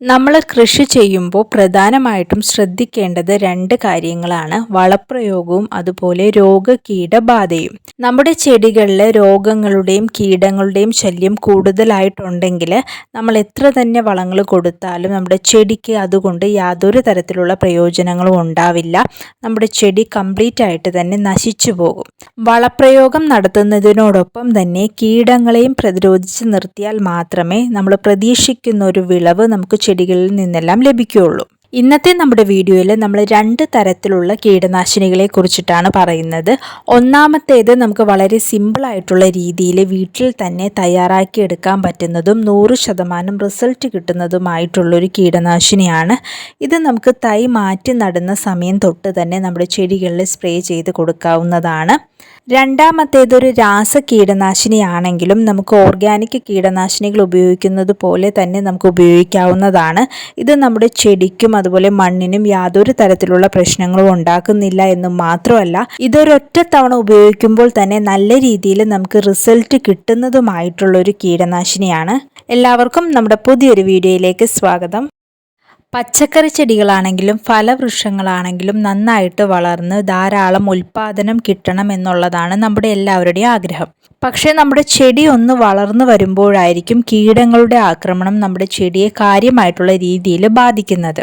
നമ്മൾ കൃഷി ചെയ്യുമ്പോൾ പ്രധാനമായിട്ടും ശ്രദ്ധിക്കേണ്ടത് രണ്ട് കാര്യങ്ങളാണ്. വളപ്രയോഗവും അതുപോലെ രോഗകീടബാധയും. നമ്മുടെ ചെടികളിൽ രോഗങ്ങളുടെയും കീടങ്ങളുടെയും ശല്യം കൂടുതലായിട്ടുണ്ടെങ്കിൽ നമ്മൾ എത്ര തന്നെ വളങ്ങൾ കൊടുത്താലും നമ്മുടെ ചെടിക്ക് അതുകൊണ്ട് യാതൊരു തരത്തിലുള്ള പ്രയോജനങ്ങളും ഉണ്ടാവില്ല. നമ്മുടെ ചെടി കംപ്ലീറ്റ് ആയിട്ട് തന്നെ നശിച്ചു പോകും. വളപ്രയോഗം നടത്തുന്നതിനോടൊപ്പം തന്നെ കീടങ്ങളെയും പ്രതിരോധിച്ച് നിർത്തിയാൽ മാത്രമേ നമ്മൾ പ്രതീക്ഷിക്കുന്ന ഒരു വിളവ് നമുക്ക് ചെടികളിൽ നിന്നെല്ലാം ലഭിക്കുകയുള്ളൂ. ഇന്നത്തെ നമ്മുടെ വീഡിയോയിൽ നമ്മൾ രണ്ട് തരത്തിലുള്ള കീടനാശിനികളെ കുറിച്ചിട്ടാണ് പറയുന്നത്. ഒന്നാമത്തേത് നമുക്ക് വളരെ സിമ്പിളായിട്ടുള്ള രീതിയിൽ വീട്ടിൽ തന്നെ തയ്യാറാക്കി എടുക്കാൻ പറ്റുന്നതും നൂറ് ശതമാനം റിസൾട്ട് കിട്ടുന്നതുമായിട്ടുള്ളൊരു കീടനാശിനിയാണ്. ഇത് നമുക്ക് തൈ മാറ്റി നടുന്ന സമയം തൊട്ട് തന്നെ നമ്മുടെ ചെടികളിൽ സ്പ്രേ ചെയ്ത് കൊടുക്കാവുന്നതാണ്. രണ്ടാമത്തേതൊരു രാസ കീടനാശിനിയാണെങ്കിലും നമുക്ക് ഓർഗാനിക് കീടനാശിനികൾ ഉപയോഗിക്കുന്നത് പോലെ തന്നെ നമുക്ക് ഉപയോഗിക്കാവുന്നതാണ്. ഇത് നമ്മുടെ ചെടിക്കും അതുപോലെ മണ്ണിനും യാതൊരു തരത്തിലുള്ള പ്രശ്നങ്ങളും ഉണ്ടാക്കുന്നില്ല എന്ന് മാത്രമല്ല ഇതൊരൊറ്റ തവണ ഉപയോഗിക്കുമ്പോൾ തന്നെ നല്ല രീതിയിൽ നമുക്ക് റിസൾട്ട് കിട്ടുന്നതുമായിട്ടുള്ള ഒരു കീടനാശിനിയാണ്. എല്ലാവർക്കും നമ്മുടെ പുതിയൊരു വീഡിയോയിലേക്ക് സ്വാഗതം. പച്ചക്കറി ചെടികളാണെങ്കിലും ഫലവൃക്ഷങ്ങളാണെങ്കിലും നന്നായിട്ട് വളർന്ന് ധാരാളം ഉൽപാദനം കിട്ടണം എന്നുള്ളതാണ് നമ്മുടെ എല്ലാവരുടെയും ആഗ്രഹം. പക്ഷേ നമ്മുടെ ചെടി ഒന്ന് വളർന്നു വരുമ്പോഴായിരിക്കും കീടങ്ങളുടെ ആക്രമണം നമ്മുടെ ചെടിയെ കാര്യമായിട്ടുള്ള രീതിയിൽ ബാധിക്കുന്നത്.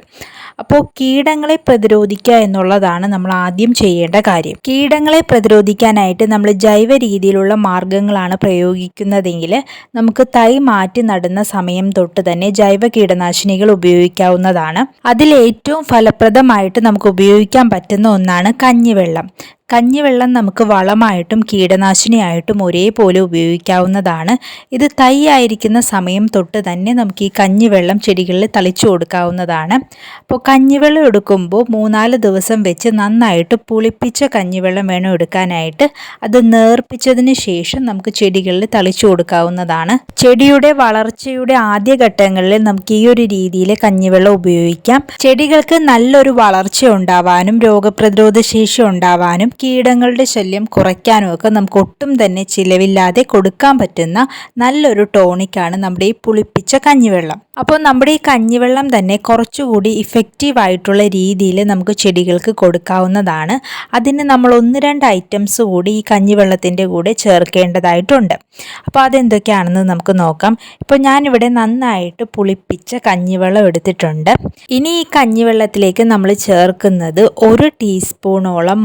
അപ്പോൾ കീടങ്ങളെ പ്രതിരോധിക്കുക എന്നുള്ളതാണ് നമ്മൾ ആദ്യം ചെയ്യേണ്ട കാര്യം. കീടങ്ങളെ പ്രതിരോധിക്കാനായിട്ട് നമ്മൾ ജൈവ രീതിയിലുള്ള മാർഗങ്ങളാണ് പ്രയോഗിക്കുന്നതെങ്കിൽ നമുക്ക് തൈ മാറ്റി നടുന്ന സമയം തൊട്ട് തന്നെ ജൈവ കീടനാശിനികൾ ഉപയോഗിക്കാവുന്നതാണ്. അതിൽ ഏറ്റവും ഫലപ്രദമായിട്ട് നമുക്ക് ഉപയോഗിക്കാൻ പറ്റുന്ന ഒന്നാണ് കഞ്ഞിവെള്ളം. കഞ്ഞിവെള്ളം നമുക്ക് വളമായിട്ടും കീടനാശിനിയായിട്ടും ഒരേപോലെ ഉപയോഗിക്കാവുന്നതാണ്. ഇത് തൈ ആയിരിക്കുന്ന സമയം തൊട്ട് തന്നെ നമുക്ക് ഈ കഞ്ഞിവെള്ളം ചെടികളിൽ തളിച്ചു കൊടുക്കാവുന്നതാണ്. അപ്പോൾ കഞ്ഞിവെള്ളം എടുക്കുമ്പോൾ മൂന്നാൽ ദിവസം വെച്ച് നന്നായിട്ട് പുളിപ്പിച്ച കഞ്ഞിവെള്ളം വേണം എടുക്കാനായിട്ട്. അത് നേർപ്പിച്ചതിന് ശേഷം നമുക്ക് ചെടികളിൽ തളിച്ചു കൊടുക്കാവുന്നതാണ്. ചെടിയുടെ വളർച്ചയുടെ ആദ്യ ഘട്ടങ്ങളിൽ നമുക്ക് ഈ ഒരു രീതിയിൽ കഞ്ഞിവെള്ളം ഉപയോഗിക്കാം. ചെടികൾക്ക് നല്ലൊരു വളർച്ച ഉണ്ടാവാനും രോഗപ്രതിരോധ ശേഷി ഉണ്ടാവാനും കീടങ്ങളുടെ ശല്യം കുറയ്ക്കാനും ഒക്കെ നമുക്ക് ഒട്ടും തന്നെ ചിലവില്ലാതെ കൊടുക്കാൻ പറ്റുന്ന നല്ലൊരു ടോണിക്കാണ് നമ്മുടെ ഈ പുളിപ്പിച്ച കഞ്ഞിവെള്ളം. അപ്പോൾ നമ്മുടെ ഈ കഞ്ഞിവെള്ളം തന്നെ കുറച്ചുകൂടി ഇഫക്റ്റീവ് ആയിട്ടുള്ള രീതിയിൽ നമുക്ക് ചെടികൾക്ക് കൊടുക്കാവുന്നതാണ്. അതിന് നമ്മൾ ഒന്ന് രണ്ട് ഐറ്റംസ് കൂടി ഈ കഞ്ഞിവെള്ളത്തിന്റെ കൂടെ ചേർക്കേണ്ടതായിട്ടുണ്ട്. അപ്പോൾ അതെന്തൊക്കെയാണെന്ന് നമുക്ക് നോക്കാം. ഇപ്പോൾ ഞാനിവിടെ നന്നായിട്ട് പുളിപ്പിച്ച കഞ്ഞിവെള്ളം എടുത്തിട്ടുണ്ട്. ഇനി ഈ കഞ്ഞിവെള്ളത്തിലേക്ക് നമ്മൾ ചേർക്കുന്നത് ഒരു ടീസ്പൂണോളം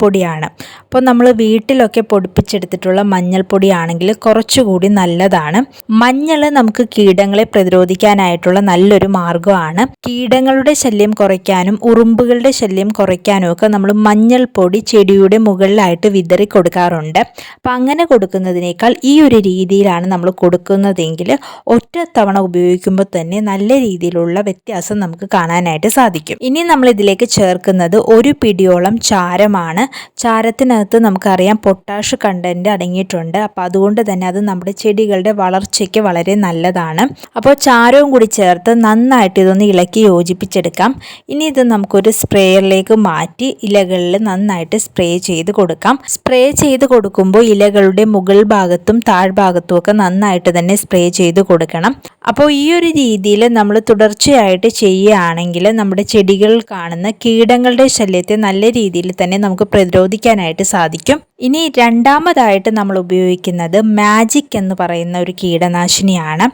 മഞ്ഞൾപ്പൊടിയാണ്. അപ്പോൾ നമ്മൾ വീട്ടിലൊക്കെ പൊടിപ്പിച്ചെടുത്തിട്ടുള്ള മഞ്ഞൾപ്പൊടിയാണെങ്കിൽ കുറച്ചുകൂടി നല്ലതാണ്. മഞ്ഞൾ നമുക്ക് കീടങ്ങളെ പ്രതിരോധിക്കാനായിട്ടുള്ള നല്ലൊരു മാർഗമാണ്. കീടങ്ങളുടെ ശല്യം കുറയ്ക്കാനും ഉറുമ്പുകളുടെ ശല്യം കുറയ്ക്കാനും ഒക്കെ നമ്മൾ മഞ്ഞൾപ്പൊടി ചെടിയുടെ മുകളിലായിട്ട് വിതറി കൊടുക്കാറുണ്ട്. അപ്പം അങ്ങനെ കൊടുക്കുന്നതിനേക്കാൾ ഈ ഒരു രീതിയിലാണ് നമ്മൾ കൊടുക്കുന്നതെങ്കിൽ ഒറ്റ തവണ ഉപയോഗിക്കുമ്പോൾ തന്നെ നല്ല രീതിയിലുള്ള വ്യത്യാസം നമുക്ക് കാണാനായിട്ട് സാധിക്കും. ഇനി നമ്മൾ ഇതിലേക്ക് ചേർക്കുന്നത് ഒരു പിടിയോളം ചാരമാണ്. ചാരത്തിനകത്ത് നമുക്കറിയാം പൊട്ടാഷ് കണ്ടന്റ് അടങ്ങിയിട്ടുണ്ട്. അപ്പോൾ അതുകൊണ്ട് തന്നെ അത് നമ്മുടെ ചെടികളുടെ വളർച്ചയ്ക്ക് വളരെ നല്ലതാണ്. അപ്പോൾ ചാരവും കൂടി ചേർത്ത് നന്നായിട്ട് ഇതൊന്ന് ഇളക്കി യോജിപ്പിച്ചെടുക്കാം. ഇനി ഇത് നമുക്കൊരു സ്പ്രേയറിലേക്ക് മാറ്റി ഇലകളിൽ നന്നായിട്ട് സ്പ്രേ ചെയ്ത് കൊടുക്കാം. സ്പ്രേ ചെയ്ത് കൊടുക്കുമ്പോൾ ഇലകളുടെ മുകൾ ഭാഗത്തും താഴ്ഭാഗത്തും ഒക്കെ നന്നായിട്ട് തന്നെ സ്പ്രേ ചെയ്ത് കൊടുക്കണം. അപ്പോൾ ഈ ഒരു രീതിയിൽ നമ്മൾ തുടർച്ചയായിട്ട് ചെയ്യുകയാണെങ്കിൽ നമ്മുടെ ചെടികൾ കാണുന്ന കീടങ്ങളുടെ ശല്യത്തെ നല്ല രീതിയിൽ തന്നെ നമുക്ക് പ്രതിരോധിക്കാനായിട്ട് സാധിക്കും. ഇനി രണ്ടാമതായിട്ട് നമ്മൾ ഉപയോഗിക്കുന്നത് മാജിക് എന്ന് പറയുന്ന ഒരു കീടനാശിനിയാണ്.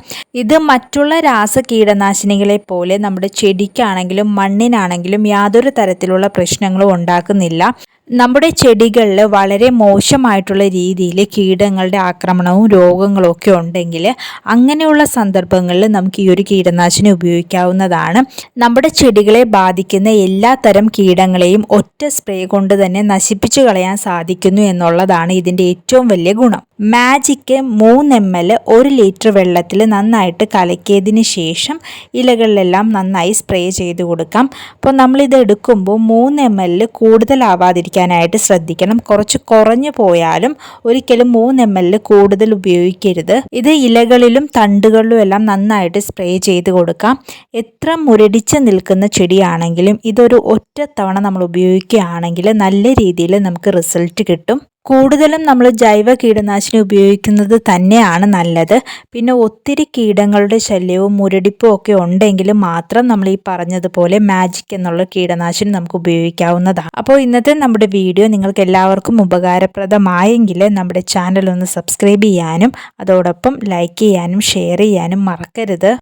ഇത് മറ്റുള്ള രാസ കീടനാശിനികളെ പോലെ നമ്മുടെ ചെടിക്കാണെങ്കിലും മണ്ണിനാണെങ്കിലും യാതൊരു തരത്തിലുള്ള പ്രശ്നങ്ങളും ഉണ്ടാക്കുന്നില്ല. നമ്മുടെ ചെടികളിൽ വളരെ മോശമായിട്ടുള്ള രീതിയിൽ കീടങ്ങളുടെ ആക്രമണവും രോഗങ്ങളും ഒക്കെ ഉണ്ടെങ്കിൽ അങ്ങനെയുള്ള സന്ദർഭങ്ങളിൽ നമുക്ക് ഈ ഒരു കീടനാശിനി ഉപയോഗിക്കാവുന്നതാണ്. നമ്മുടെ ചെടികളെ ബാധിക്കുന്ന എല്ലാ തരം കീടങ്ങളെയും ഒറ്റ സ്പ്രേ കൊണ്ട് തന്നെ നശിപ്പിച്ചു കളയാൻ സാധിക്കുന്നു എന്നുള്ളതാണ് ഇതിന്റെ ഏറ്റവും വലിയ ഗുണം. മാജിക്ക് മൂന്ന് എം എൽ ഒരു ലിറ്റർ വെള്ളത്തിൽ നന്നായിട്ട് കലക്കിയതിന് ശേഷം ഇലകളിലെല്ലാം നന്നായി സ്പ്രേ ചെയ്ത് കൊടുക്കാം. അപ്പോൾ നമ്മളിത് എടുക്കുമ്പോൾ മൂന്ന് എം എൽ കൂടുതലാവാതിരിക്കാനായിട്ട് ശ്രദ്ധിക്കണം. കുറച്ച് കുറഞ്ഞു പോയാലും ഒരിക്കലും മൂന്ന് എം എൽ കൂടുതൽ ഉപയോഗിക്കരുത്. ഇത് ഇലകളിലും തണ്ടുകളിലും എല്ലാം നന്നായിട്ട് സ്പ്രേ ചെയ്ത് കൊടുക്കാം. എത്ര മുരടിച്ച് നിൽക്കുന്ന ചെടിയാണെങ്കിലും ഇതൊരു ഒറ്റ തവണ നമ്മൾ ഉപയോഗിക്കുകയാണെങ്കിൽ നല്ല രീതിയിൽ നമുക്ക് റിസൾട്ട് കിട്ടും. കൂടുതലും നമ്മൾ ജൈവ കീടനാശിനി ഉപയോഗിക്കുന്നത് തന്നെയാണ് നല്ലത്. പിന്നെ ഒത്തിരി കീടങ്ങളുടെ ശല്യവും മുരടിപ്പും ഒക്കെ ഉണ്ടെങ്കിൽ മാത്രം നമ്മൾ ഈ പറഞ്ഞതുപോലെ മാജിക് എന്നുള്ള കീടനാശിനി നമുക്ക് ഉപയോഗിക്കാവുന്നതാണ്. അപ്പോൾ ഇന്നത്തെ നമ്മുടെ വീഡിയോ നിങ്ങൾക്ക് എല്ലാവർക്കും ഉപകാരപ്രദമായെങ്കിൽ നമ്മുടെ ചാനൽ ഒന്ന് സബ്സ്ക്രൈബ് ചെയ്യാനും അതോടൊപ്പം ലൈക്ക് ചെയ്യാനും ഷെയർ ചെയ്യാനും മറക്കരുത്.